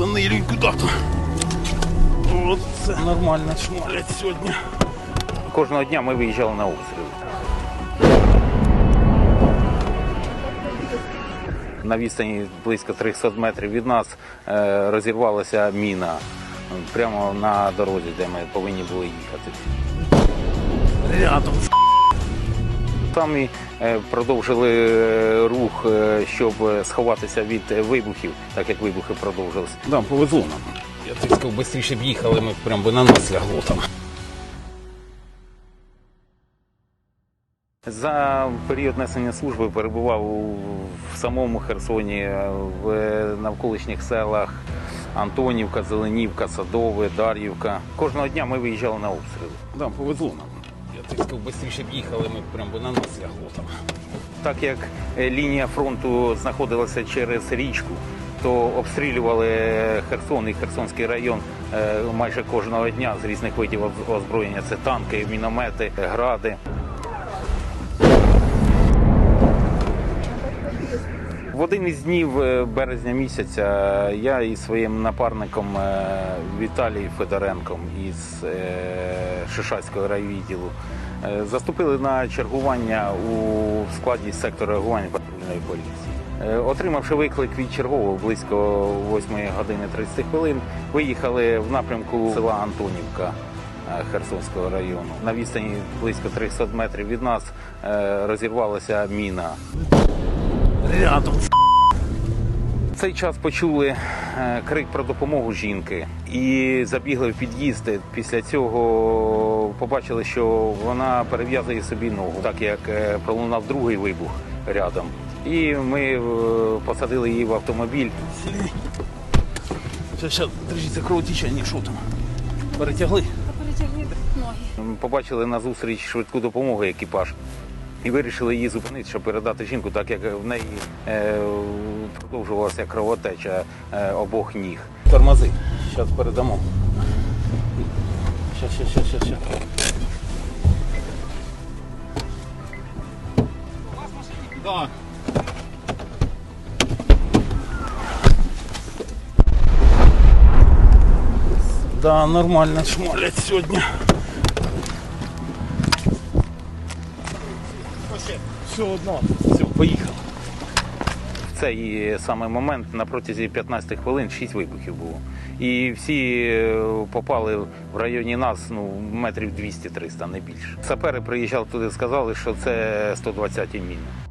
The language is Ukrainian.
багато. От це нормально шмалять сьогодні. Кожного дня ми виїжджали на обстріл. На відстані близько 300 метрів від нас е, розірвалася міна прямо на дорозі, де ми повинні були їхати. Рядом. Там і е, продовжили е, рух, е, щоб сховатися від вибухів, так як вибухи продовжилися. Да, повезло нам. Я так сказав, швидше б їхали, ми прям би на нас лягло там. За період несення служби перебував в самому Херсоні, в навколишніх селах Антонівка, Зеленівка, Садове, Дар'ївка. Кожного дня ми виїжджали на обстріли. Да, повезло нам. Я так сказав, швидше б їхали, ми прямо на нас лягло. Так як е, лінія фронту знаходилася через річку, то обстрілювали Херсон і Херсонський район е, майже кожного дня з різних видів озброєння. Це танки, міномети, гради. Один із днів е, березня місяця я із своїм напарником е, Віталієм Федоренком із е, Шишацького райвідділу заступили на чергування у складі сектору реагування патрульної поліції. Отримавши виклик від чергового близько 8 години 30 хвилин, виїхали в напрямку села Антонівка. Херсонського району на відстані близько 300 метрів від нас розірвалася міна. Рядом. Цей час почули е, крик про допомогу жінки і забігли в під'їзд. Після цього побачили, що вона перев'язує собі ногу, так як е, пролунав другий вибух рядом. І ми е, посадили її в автомобіль. Сейчас, держіться, кровотечення, що там? Перетягли? Перетягни ноги. Побачили на зустріч швидку допомогу екіпаж. І вирішили її зупинити, щоб передати жінку, так як в неї е, продовжувалася кровотеча е, обох ніг. Тормози. Зараз передамо. Сейчас, сейчас, сейчас, сейчас. Да. Да, нормально шмалять сьогодні. Все одно. Все, поїхали. В цей саме момент на протязі 15 хвилин 6 вибухів було. І всі е, попали в районі нас ну, метрів 200-300, не більше. Сапери приїжджали туди, сказали, що це 120-ті міни.